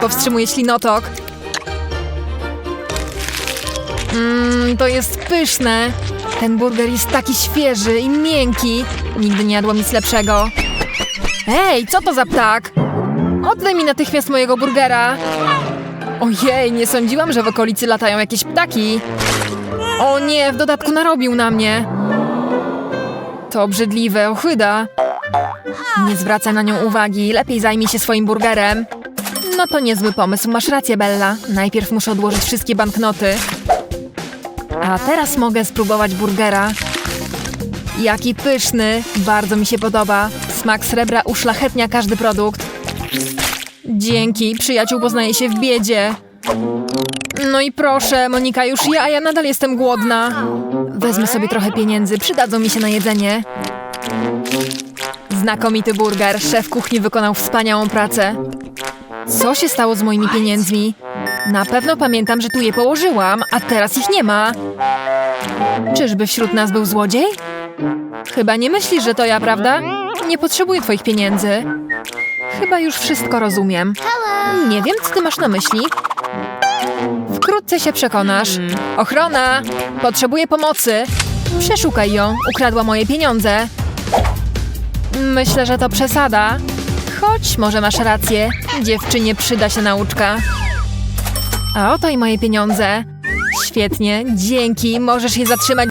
Powstrzymuję ślinotok. Mmm, to jest pyszne. Ten burger jest taki świeży i miękki. Nigdy nie jadłam nic lepszego. Ej, co to za ptak? Oddaj mi natychmiast mojego burgera. Ojej, nie sądziłam, że w okolicy latają jakieś ptaki. O nie, w dodatku narobił na mnie. To obrzydliwe, ochyda. Nie zwracaj na nią uwagi, lepiej zajmij się swoim burgerem. No to niezły pomysł, masz rację, Bella. Najpierw muszę odłożyć wszystkie banknoty. A teraz mogę spróbować burgera. Jaki pyszny, bardzo mi się podoba. Smak srebra uszlachetnia każdy produkt. Dzięki, przyjaciół poznaje się w biedzie. No i proszę, Monika, już ja, a ja nadal jestem głodna. Wezmę sobie trochę pieniędzy, przydadzą mi się na jedzenie. Znakomity burger, szef kuchni wykonał wspaniałą pracę. Co się stało z moimi pieniędzmi? Na pewno pamiętam, że tu je położyłam, a teraz ich nie ma. Czyżby wśród nas był złodziej? Chyba nie myślisz, że to ja, prawda? Nie potrzebuję twoich pieniędzy. Chyba już wszystko rozumiem. Nie wiem, co ty masz na myśli. Wkrótce się przekonasz. Ochrona! Potrzebuję pomocy. Przeszukaj ją. Ukradła moje pieniądze. Myślę, że to przesada. Chodź, może masz rację. Dziewczynie przyda się nauczka. A oto i moje pieniądze. Świetnie, dzięki. Możesz je zatrzymać